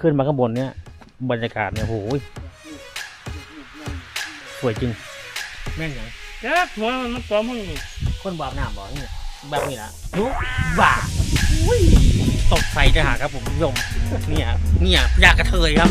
ขึ้นมาข้างบนเนี่ยบรรยากาศเนี่ยโอ้โหสวยจริง แม่นยังจ้าหัวมันปลอมมึงนี่คนบาปน้ำบ่นี่แบบนี้นะนุบ้าอุ้ยตกใส่จะหาครับผมผู้ชมเนี่ยเนี่ยยากระเทยครับ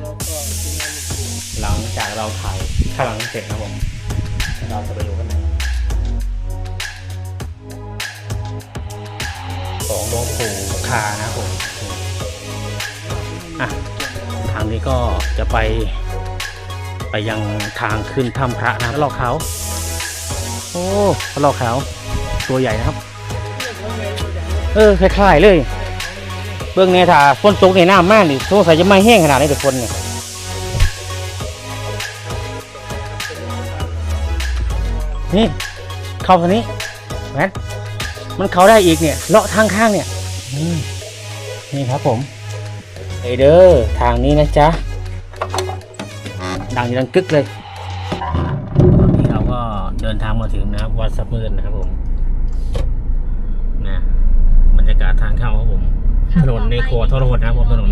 เราก็กินมันหลังจากเราถ่ายข้างหลังเสร็จนะผมเราจะไปดูกันไหนของหลวงปู่คานะครับผมอะทางนี้ก็จะไป ไปยังทางขึ้นถ้ำพระนะครับพระหลอกขาโอ้หลอกขาตัวใหญ่นะครับ เออคล้ายๆเลย เบื้องในถ้าฝนตกในน้ำมากนี่สงสัยจะไม่แห้งขนาดนี้ทุกคนเนี่ยนี่ เข้าทางนี้แหวนมันเข้าได้อีกเนี่ยเลาะทางข้างเนี่ย นี่ครับผมเอยเด้อทางนี้นะจ๊ะ ดังอยู่ดังกึกเลยตอนนี้เราก็เดินทางมาถึงนะครับวัดสับมืนนะครับผมนะบรรยากาศทางเข้าครับผมถนนในโคทรหดนะครับผมถนน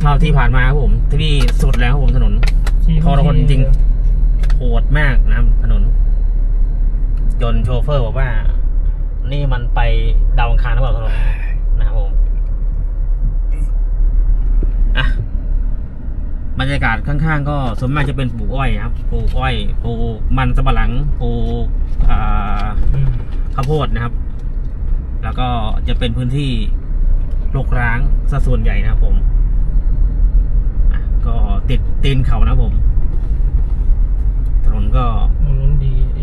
เท่าที่ผ่านมาครับผม ที่นี่สุดแล้วครับผมถนนทรหดจริงโหดมากนะครับถนนจนโชเฟอร์บอกว่า นี่มันไปดาวอังคารหรือเปล่าถนนนะครับผมอะบรรยากาศข้างๆ ก็ส่วนมากจะเป็นปลูกอ้อยครับปลูกอ้อยปลูกมันสำปะหลังปลูกอ่าอืมข้าวโพดนะครับ แล้วก็จะเป็นพื้นที่รกร้างซะส่วนใหญ่นะครับผมอะก็ติดตีนเขานะครับผม ถนนก็ถนนดีเอ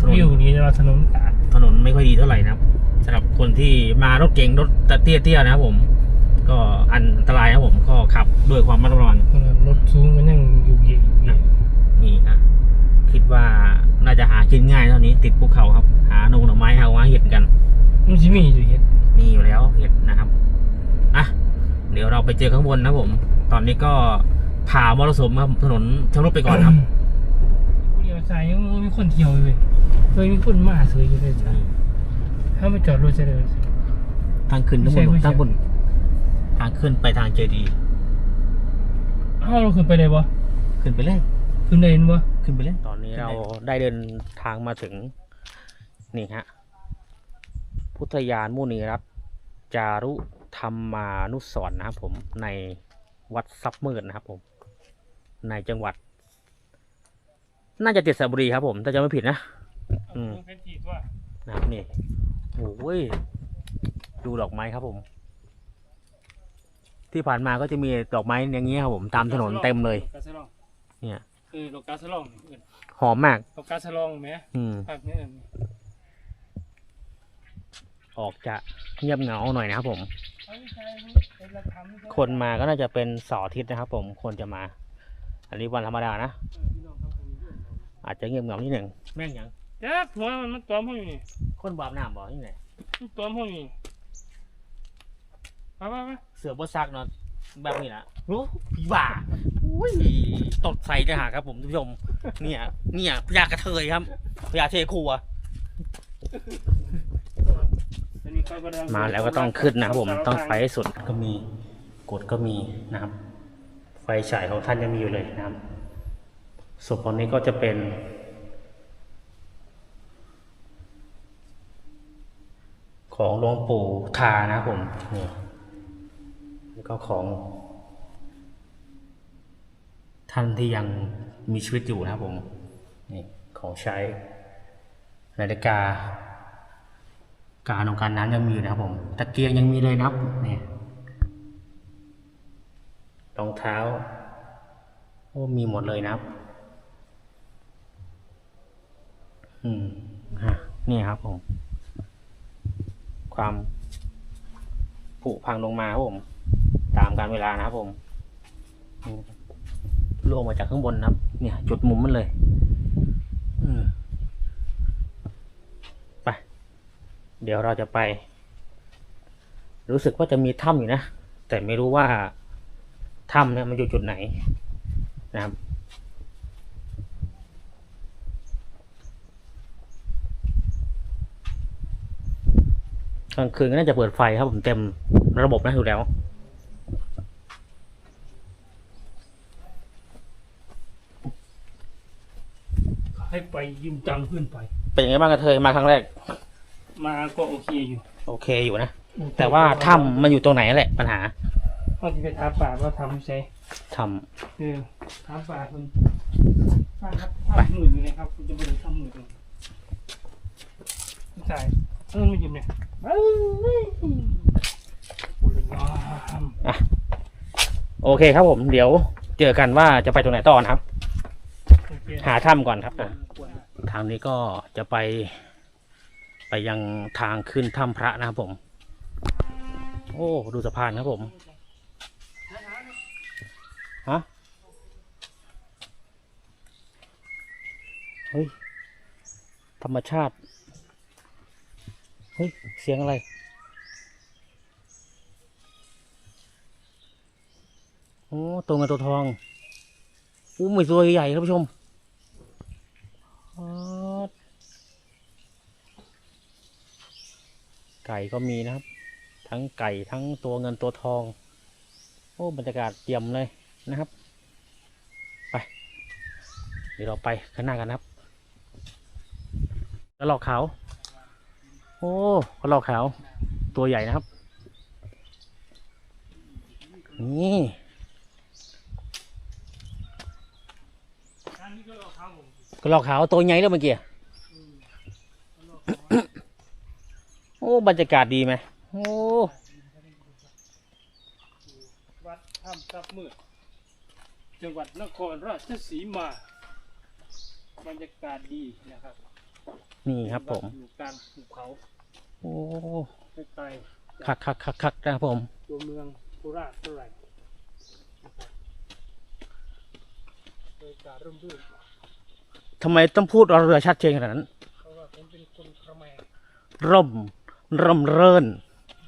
ถนนวิวดีเราถนนตาดถ นนไม่ค่อยดีเท่าไหร่นะครับสำหรับคนที่มารถเก๋งรถเตี้ยๆนะครับผม ก็อันตรายนะครับผมก็ขับด้วยความระมัดระวังรถสูงก็ยังอยู่เยอะอยู่เยอะนี่ฮะคิดว่าน่าจะหากินง่ายเท่านี้ ติดภูเขาครับ หาหนูหน่อไม้หาว่าเห็ดกันมันจะมีอยู่เฮ็ดมีอยู่แล้วเห็ดนะครับอะเดี๋ยวเราไปเจอข้างบนนะครับผม ตอนนี้ก็ผ่ามรสุมครับถนนชำรุดไปก่อนครับผู้เดียวใจยังมีคนเที่ยวอยู่เลย เคยมีคนมาสวยอยู่เลยจ้ะถ้ามาจอดรถจะเลย ทางขึ้นทั้งหมดไม่ใช่ ทางบนทางขึ้นไปทางเจดีย์เอ้าเราขึ้นไปได้บ่ขึ้นไปเลย ขึ้นได้เห็นบ่ขึ้นไปเลย ตอนนี้เราได้เดินทางมาถึง นี่ฮะ พุทธยานมุนีรัตน์จารุธรรมานุสรณ์นะครับผมในวัดซับมืดนะครับผม ในจังหวัด น่าจะติดสระบุรีครับผมถ้าจะไม่ผิดนะ อืมเป็นจีดว่านะครับนี่โอ้ยดูดอกไม้ครับผม ที่ผ่านมาก็จะมีดอกไม้อย่างเงี้ยครับผมตามถนนเต็มเลย กาสลองเนี่ยคือดอกกาสลองเอิ้นหอมมาก ดอกกาสลองแหมอืม ภาคนี้เอิ้นออกจะเงียบเหงาหน่อยนะครับผมเอาไม่ใช่เป็นราคาไม่ใช่คนมาก็น่าจะเป็นเสาร์อาทิตย์นะครับ ผมคนจะมา อันนี้วันธรรมดานะเออพี่น้องครับผมเอิ้นเอาอาจจะเงียบเหงานิดหนึ่งแม่งยัง จ้าหัวมันมันปลอมห้องนี่คนบาปน้ำบ่นี่ไหนมันปลอมห้องนี่มามามาเสือบดซักเนาะแบบนี้นะรู้ผีบ่าอุ้ยตดใส่จะหาครับผมท่านผู้ชม เนี่ยเนี่ยพญากระเทยครับพญาเทคูอะอันนี้เขก็ดังมาแล้วก็ต้องขึ้นนะครับผมต้องไฟให้สุดก็มีกดก็มีนะครับ ไฟฉายของท่านยังมีอยู่เลยนะครับศพตอนนี้ก็จะเป็น ของหลวงปู่ทานะผมนี่แล้วก็ของ ท่านที่ยังมีชีวิตอยู่นะครับผมนี่ของใช้นาฬิกา การของการน้ำยังมีอยู่นะครับผมตะเกียงยังมีเลยนะครับเนี่ยรองเท้าโอ้มีหมดเลยนะครับ อืมฮะนี่ครับผม ความผุพังลงมาครับผม ตามการเวลานะครับผมอืมล่วงมาจากข้างบนนะครับ เนี่ย จุดมุมมันเลยไปเดี๋ยวเราจะไป รู้สึกว่าจะมีถ้ำอยู่นะ แต่ไม่รู้ว่าถ้ำเนี่ยมันอยู่จุดไหนนะครับ กลางคืนก็น่าจะเปิดไฟครับผมเต็มระบบนะอยู่แล้วให้ไปยืมตังค์เพื่อนไป เป็นยังไงบ้างกระเทยมาครั้งแรก มาก็โอเคอยู่ โอเคอยู่นะ แต่ว่าถ้ำมันอยู่ตรงไหนแหละปัญหาเขาจะไปถามป่าว่าทำใช่ทำเออถามป่าคุณป้าครับทำหมื่นอยู่เลยครับคุณจะไปทำหมื่นเลยใช่ เออไม่ยืมเนี่ยเอ้ยโอ้ยงามโอเคครับผม เดี๋ยวเจอกันว่าจะไปตรงไหนต่อนะครับ โอเคหาถ้ำก่อนครับอะควรนะทางนี้ก็จะไป ไปยังทางขึ้นถ้ำพระนะครับผม โอ้ ดูสะพานครับผม ฮะ เฮ้ย ธรรมชาติ เฮ้ย เสียงอะไร โอ้ตัวเงินตัวทองอู้ไม่ตัวใหญ่ครับผู้ชมไก่ก็มีนะครับ ทั้งไก่ทั้งตัวเงินตัวทอง โอ้บรรยากาศเยี่ยมเลยนะครับ ไป เดี๋ยวเราไปข้างหน้ากันนะครับกระหลอกขา โอ้กระหลอกขาว ตัวใหญ่นะครับ นี่ก็เอาข้าวกระหลอกขาวตัวใหญ่แล้วเมื่อกี้โอ้บรรยากาศดีไหมโอ้วัดถ้ำซับมืดจังหวัดนครราชสีมา บรรยากาศดีนะครับ นี่ครับผมอยู่กลางภูเขาโอ้ใกล้คักคักคักคักนะครับผมๆตัวเมืองโคราชเท่าไหร่นะครับบรรยากาศร่มรื่นทำไมต้องพูดรอเรือชัดเจนขนาดนั้นเพราะว่าผมเป็นคนครแมงร่มร่มเริน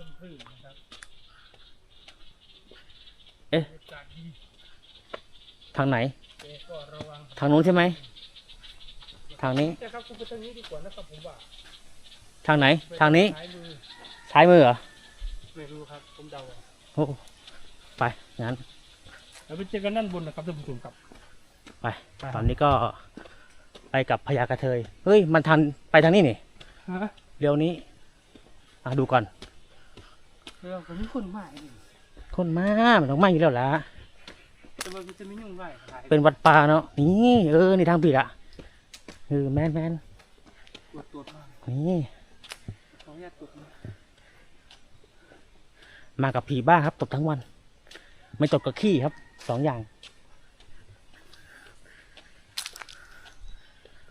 ร่มรื่นนะครับเอ๊ะบรรยากาศดีทางไหนแต่ก็ระวังทางนู้นใช่ไหม ทางนี้แต่ครับคุณไปทางนี้ดีกว่านะครับผมว่าทางไหน ทางนี้ซ้ายมือซ้ายมือเหรอไม่รู้ครับผมเดาเอาโอ้ไปงั้นแล้วไปเจอกันด้านบนนะครับท่านผู้ชมครับไป ตอนนี้ก็ไปกับพญากระเทยเฮ้ยมันทันไปทางนี้นี่ฮะเร็วนี้อะดูก่อนเออผมมีคนใหม่นี่คนมามันต้องมาอยู่แล้วล่ะแต่ว่ามันจะไม่ยุ่งไรขายเป็นวัดป่าเนาะนี่เออนี่ทางผิดอะ เออแมนแมนตรวจตรวจมากนี่ขออนุญาตตรวจนะมากับผีบ้าครับตกทั้งวัน ไม่ตกกับขี้ครับสองอย่าง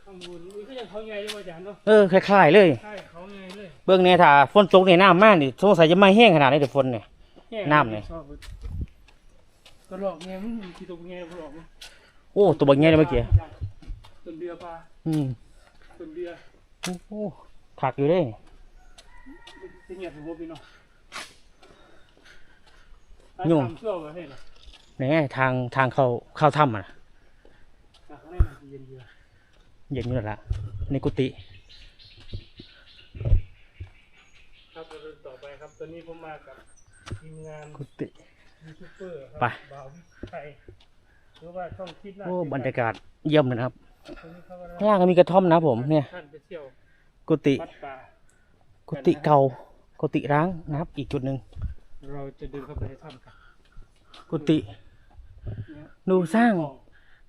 ข้างบนนี่ก็ยังเขาไงเลยอาจารย์เนาะเออคล้ายๆเลย ใช่เขาไงเลยเบื้องเนี่ยถ้าฝนตกในน้ำมากนี่สงสัยจะไม่แห้งขนาดนี้เดี๋ยวฝนเนี่ยแง่น้ำเลยชอบก็หลอกไงมันมีกี่ตัวไงก็หลอกมั้งโอ้ตัวบางแง่เลยเมื่อกี้ ต้นเดือปลา อืมต้นเดือโอ้โหถักอยู่เลยเป็นเงียบผมพี่เนาะยุ่งเชื่อว่าให้เหรอไหนไงทางทางเข้าเข้าถ้ำอะอะข้างในมันเย็นเยือเย็นอยู่แล้วละในกุฏิครับเราเดินต่อไปครับตอนนี้ผมมากับทีมงานกุฏิยูทูบเบอร์ครัไปบ่าววิชัยหรือว่าช่องคิดหน้าโอ้บรรยากาศเยี่ยมเลยนะครับตอนนี้เขากำลังข้างล่างก็มีกระท่อมนะครับผมเนี่ย ท่านไปเที่ยวกุฏิวัดป่ากุฏิเก่ากุฏิร้างนะครับ อีกจุดหนึ่งเราจะเดินเข้าไปในถ้ำกันกุฏิเนี่ยดูสร้าง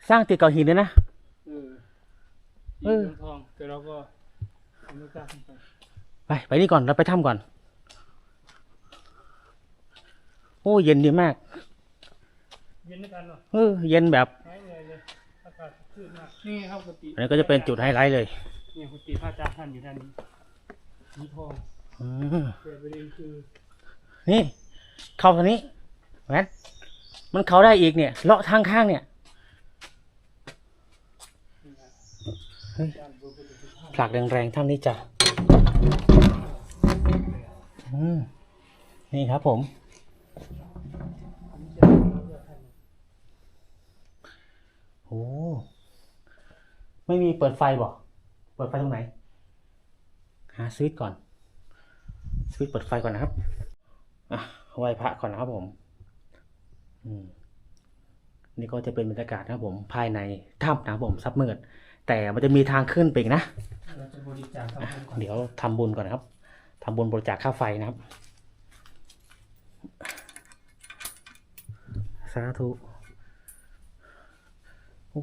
สร้างติดเก่าหินเลยนะ เออเออ ทองแต่เราก็ไม่กล้าขึ้นไปไปไปนี่ก่อนเราไปถ้ำก่อน โอ้เย็นดีมาก เย็นด้วยกันเนาะเออเย็นแบบ นมากนี่ครับกุฏิอันนี้ก็จะเป็นจุดไฮไลท์เลยเนี่ยกุฏิพระอาจารย์ท่านอยู่ด้านนี้สีทองอืมแต่ประเด็นคือนี่ เข้าทางนี้แหวนมันเข้าได้อีกเนี่ยเลาะทางข้างเนี่ยเฮ้ยการบูรณะผลักแรงๆท่านนี้จ้ะอืมนี่ครับผม โอ้ ไม่มีเปิดไฟบ่เปิดไฟตรงไหน หาสวิตช์ก่อน สวิตช์เปิดไฟก่อนนะครับอะไหว้พระก่อนนะครับผม อืมนี่ก็จะเป็นบรรยากาศนะครับผมภายในถ้ำนะครับผมซับมืดแต่มันจะมีทางขึ้นไปอีกนะเราจะบริจาคทำบุญก่อนเดี๋ยวทำบุญก่อนนะครับทำบุญบริจาคค่าไฟนะครับ สาธุ โอ้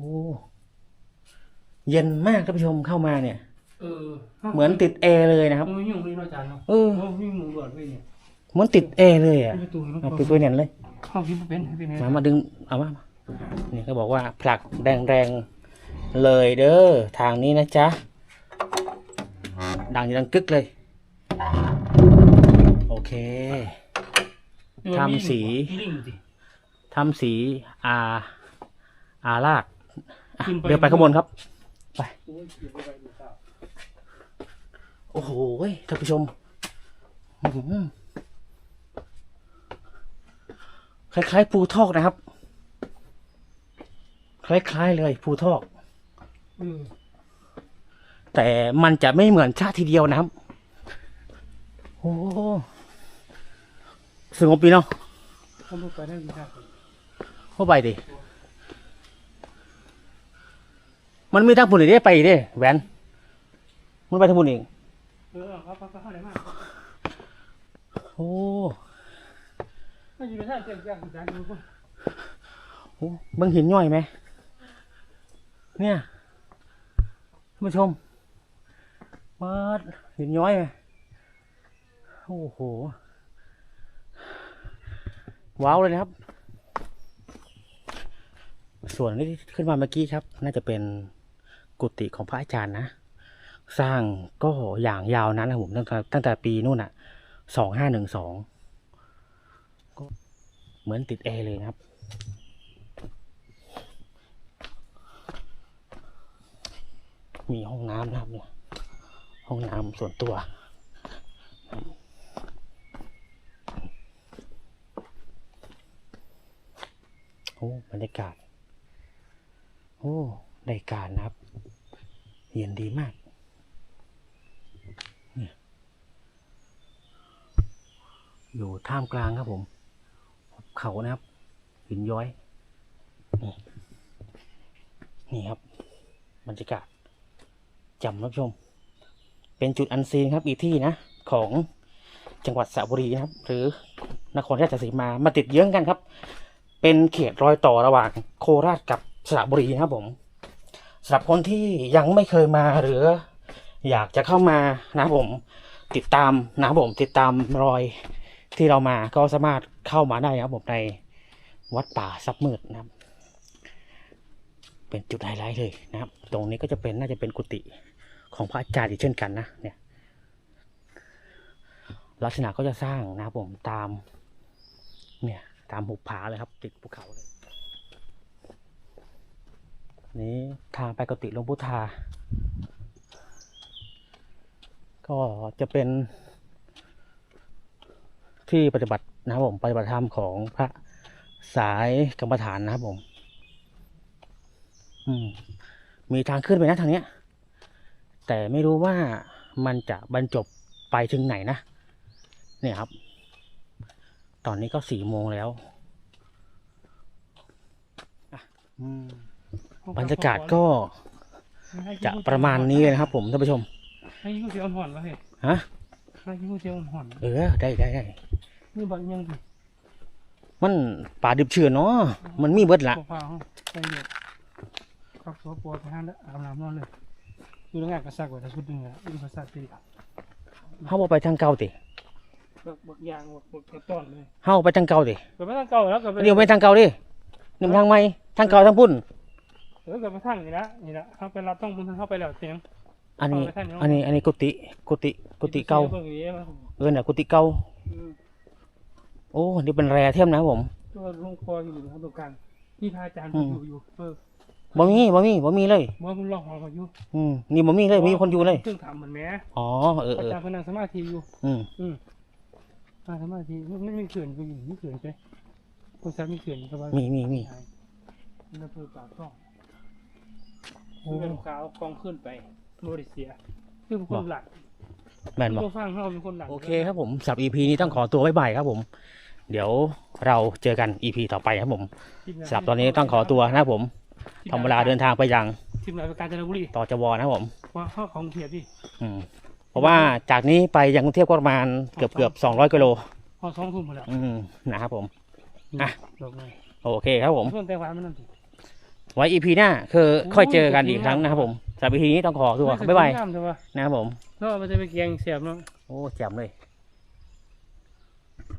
เย็นมากท่านผู้ชมเข้ามาเนี่ย เออเหมือนติดแอร์เลยนะครับมันยุ่งพี่น้อยจานเนาะเออโอ้พี่หมูหลอดพี่เนี่ยเหมือนติดแอร์เลยอะพี่ประตูเนาะเอาไปด้วยเนี่ยเลยห้องพี่เป็นให้เป็นไงมามาดึงเอามามานี่เขาบอกว่าผลักแรงๆเลยเด้อทางนี้นะจ๊ะดังดังกึกเลย โอเคทำสีลิงสิทำสีอาอาลากอะขึ้นไปเดี๋ยวไปข้างบนครับ ไปโอ้ยเก็บไว้ไว้ดูข้าวโอ้โหท่านผู้ชมอื้อหือคล้ายๆภูทอกนะครับ คล้ายๆเลยภูทอกเออแต่มันจะไม่เหมือนชาติทีเดียวนะครับ โอ้สงบดีเนาะเขาบอกไปได้ดีครับ เข้าไปดิ มันมีทางปุ่นอีกได้ไปอีกเด้แหวนมันไปทางปุ่นอีกเออเขาเขาเขาอะไรมากโอ้ไม่อยู่ในท่าเจ็บยากจานดูก่อนโหเบิ่งหินย่อยไหมเนี่ยท่านผู้ชมวัดหินย้อยไหมโอ้โหว้าวเลยนะครับ ส่วนที่ขึ้นมาเมื่อกี้ครับ น่าจะเป็น กุฏิของพระอาจารย์นะ สร้างก็อย่างยาวนั้นนะผมตั้งแต่ตั้งแต่ปีนู่นอะสองห้าหนึ่งสองก็เหมือนติดแอร์เลยนะครับมีห้องน้ำนะครับเนี่ยห้องน้ำส่วนตัว โอ้บรรยากาศ โอ้ได้การนะครับ เย็นดีมากอยู่ท่ามกลางครับผมเขานะครับ หินย้อย นี่นี่ครับบรรยากาศจำรับชม เป็นจุดอันซีนครับอีกที่นะ ของจังหวัดสระบุรีนะครับ หรือนครราชสีมามาติดเยื้องกันครับ เป็นเขตรอยต่อระหว่างโคราชกับสระบุรีนะครับผม สำหรับคนที่ยังไม่เคยมาหรือ อยากจะเข้ามานะผมติดตามนะผมติดตามรอยที่เรามาก็สามารถเข้ามาได้นะครับผมในวัดป่าซับมืดนะครับ เป็นจุดไฮไลท์เลยนะครับ ตรงนี้ก็จะเป็นน่าจะเป็นกุฏิของพระอาจารย์อีกเช่นกันนะเนี่ย ลักษณะก็จะสร้างนะครับผมตาม เนี่ยตามหุบผาเลยครับ ติดภูเขาเลย นี้ทางไปกุฏิหลวงพุทธา ก็จะเป็นที่ปฏิบัตินะครับผมปฏิบัติธรรมของพระสายกรรมฐานนะครับผม อืม มีทางขึ้นไปนะทางเนี้ย แต่ไม่รู้ว่ามันจะบรรจบไปถึงไหนนะ เนี่ยครับ ตอนนี้ก็สี่โมงแล้ว อะ อืม บรรยากาศก็จะประมาณนี้เลยนะครับ ผมท่านผู้ชมให้ยิ้มเสียงห่อนวะเฮ้ยฮะให้ยิ้มเสียงห่อนเออได้ได้ได้นี่บักยังดิมันป่าดิบเชื่อเนาะมันมีเบิดละปลาเขาใจเย็นขับตัวปวดไปห้างแล้วอาบน้ำนอนเลยอยู่ในงานกระซักไว้แต่ชุดหนึงอะอยู่กระซักตีเฮาบ่ไปทางเก่าติบักบักยางบักบักกระต้อนเลยเฮาไปทางเก่าติก็ไม่ต้องเก่าแล้วก็ไปเดี๋ยวไปทางเก่าดินี่มันทางใหม่ทางเก่าทางพุ่น เออก็ไปทางนี่ละนี่ละเขาไปรับต้องบุญเข้าไปแล้วเสียง อันนี้เอาไปทางนี้ อันนี้ อันนี้กุฏิกุฏิกุฏิเก่าบิ่งนี้ว่าเออน่ะกุฏิเก่าอืมโอ้นี่เป็นแรเทียมนะครับผมตัวลงคออยู่ตรงกลางนี่พระอาจารย์อืมอยู่อยู่เออบ่มีบ่มีบ่มีเลยบ่มันล็อกหอมาอยู่อืมนี่บ่มีเลยมีคนอยู่เลยเครื่องทำเหมือนแหม่อ๋อเอออาเออจารย์เพนนังสมาธิอยู่ อืมอืมนั่งสมาธิมันไม่มีเขื่อนอยู่ไม่เขื่อนใช่คนสามมีเขื่อนสบายมีมีมีนี่เราเพิ่มปากช่องคือ เป็นขาวกองขึ้นไปโมริเซียคือเป็นคนหลักแม่นบอกตัวฟังเขาเป็นคนหลังโอเคครับผมสำหรับ EP นี้ต้องขอตัวบ๊ายบายครับผม เดี๋ยวเราเจอกัน EP ต่อไปครับผมสำหรับตอนนี้ต้องขอตัวนะครับผมทำเวลาเดินทางไปยังทีมงานไปกาญจนบุรีต่อจวนะครับผมว่าเขาของเขียดพี่อืมเพราะว่าจากนี้ไปยังกรุงเทพก็ประมาณเกือบเกือบสองร้อยกิโลพอสองทุ่มหมดแล้วอืมนะครับผมอะดอกไม้โอเคครับผมส่วนแต่หวานมันนั่นสิ ไว้ EP หน้าคือค่อยเจอกันโอ้ยอีกครั้งนะครับผมสำหรับ EP นี้ต้องขอตัวไม่เคบ๊ายบายงามใช่ปะนะครับผมแล้วเอาไปจะไปแกงเสียบเนาะโอ้แจ่มเลย